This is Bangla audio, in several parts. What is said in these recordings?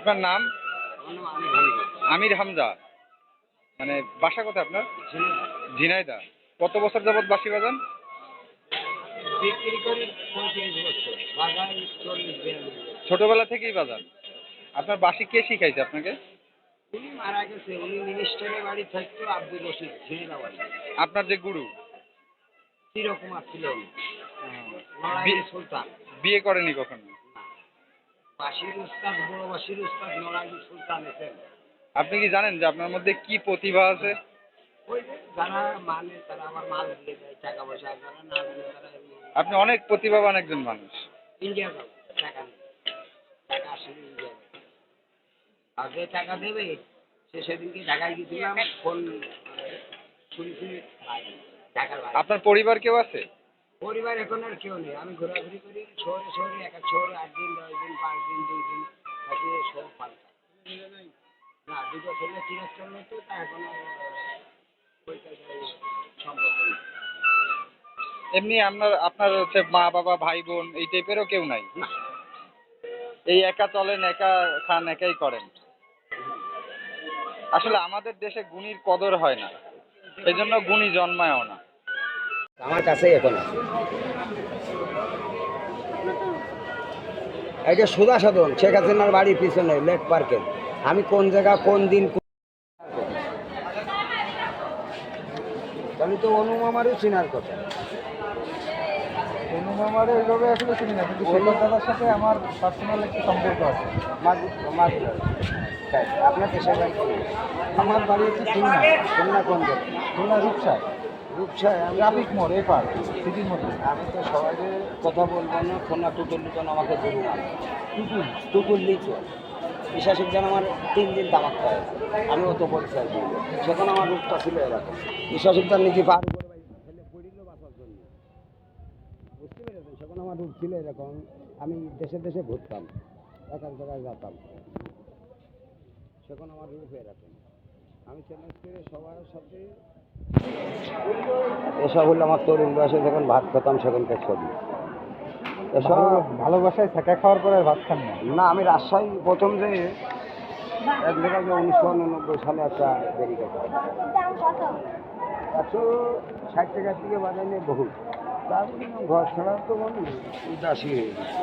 আপনার নাম? আমির হামজা। মানে বাসা কোথায় আপনার? ঝিনাইদা। কত বছর যাবত বাঁশি বাজান? ছোটবেলা থেকেই বাজান। আপনার বাসি কে শিখাইছে আপনাকে? মারা গেছে উনি মিনিস্টারের বাড়ি থাকতো আব্দুল রশিদ ঝিনাইদহ আপনার যে গুরু সুলতান। বিয়ে করেনি কখনো? আপনি কি জানেন যে আপনার মধ্যে কি প্রতিভা আছে? মানে মানে আপনি অনেক প্রতিভাবান একজন মানুষ। টাকা দেবে সে সেদিনকে ঢাকায় গেছিলাম ফোন শুনি শুনি বাইরে আপনার পরিবার কেউ আছে? পরিবার এখন আর কেউ নেই। আমি ঘোরাঘুরি করি শহরে শহরে এক এক শহরে আট দিন দশ পাঁচ দিন দুই দিন থাকি সব পাল্টা না দুটো ছেলে তা সম্পর্ক নেই এমনি আপনার আপনার হচ্ছে মা বাবা ভাই বোন এই টাইপেরও কেউ নাই? এই একা চলেন একা খান একাই করেন। আসলে আমাদের দেশে গুণীর কদর হয় না। এই জন্য গুণী জন্মায়ও না। আমার কাছেই এখন আছে। এটা সুদা সাধন শেখ হাসিনার বাড়ির পিছনে লেক পার্কে আমি কোন জায়গা কোন দিন তাহলে তো অনুমামারও চিনার কথা অনুমামারে ওইভাবে আসলে চিনি না কিন্তু শেখর দাদার সাথে আমার পার্সোনাল একটা সম্পর্ক আছে মাদুর। তাই, আপনার কোথায়? আমার বাড়ি হচ্ছে খুলনা খুলনা কোন খুলনা রূপসায় রূপসায় আমি ট্রাফিক মোড় এপার সিটির মধ্যে। আমি তো সবাইকে কথা বলব না আমাকে লিচু। আমার তিন দিন তামাক খায়। আমি অত দিই সেখানে আমার রূপটা ছিল এরকম। বিশ্বাসিক তার নিজে পার করে ছেলে পড়িল জন্য। বুঝতে পেরেছেন? সেখানে আমার রূপ ছিল এরকম। আমি দেশে দেশে ঘুরতাম। এক এক জায়গায় যেতাম। সেখানে আমার রূপ এরকম। আমি চ্যালেঞ্জ করে সবার সাথে এসব হলো আমার তরুণ বয়সে যখন ভাত খেতাম সেখানকার ছবি। এসব ভালোবাসায় থাকা খাওয়ার পরে ভাত খান না? না আমি রাজশাহী প্রথম যে এক জায়গায় যে উনিশশো উননব্বই সালে একটা দেরি একশো ষাট টাকার থেকে বাজায় নিয়ে বহু তারপরে ঘর ছাড়া তো বলি উদাসী হয়ে গেছে।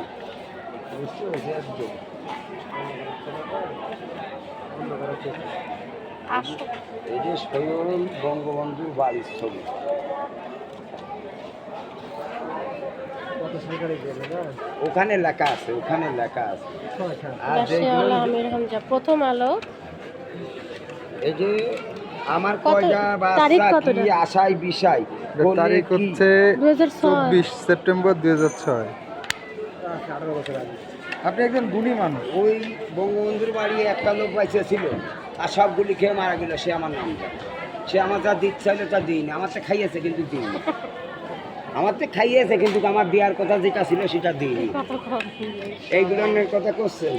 বুঝতে পেরেছি একদম। এই যে সৈয়দ বঙ্গবন্ধুর বাড়ির ছবি। ওখানে লেখা আছে ওখানে লেখা আছে। আর প্রথম আলো। এই যে আমার কয়টা বাচ্চা? কি আশায় বিষয় তারিখ হচ্ছে দু হাজার চব্বিশ সেপ্টেম্বর দুই হাজার ছয়। বছর আগে। আপনি একজন গুণী মানুষ ওই বঙ্গবন্ধুর বাড়ি একটা লোক বাইসে ছিল। আর সবগুলি খেয়ে মারা গেল সে আমার নাম। সে আমার যা দিচ্ছে তা দিইনি আমার তো খাইয়েছে কিন্তু দিন আমার তো খাইয়েছে কিন্তু আমার দেওয়ার কথা যেটা ছিল সেটা দিইনি। এইগুলো কথা করছেন।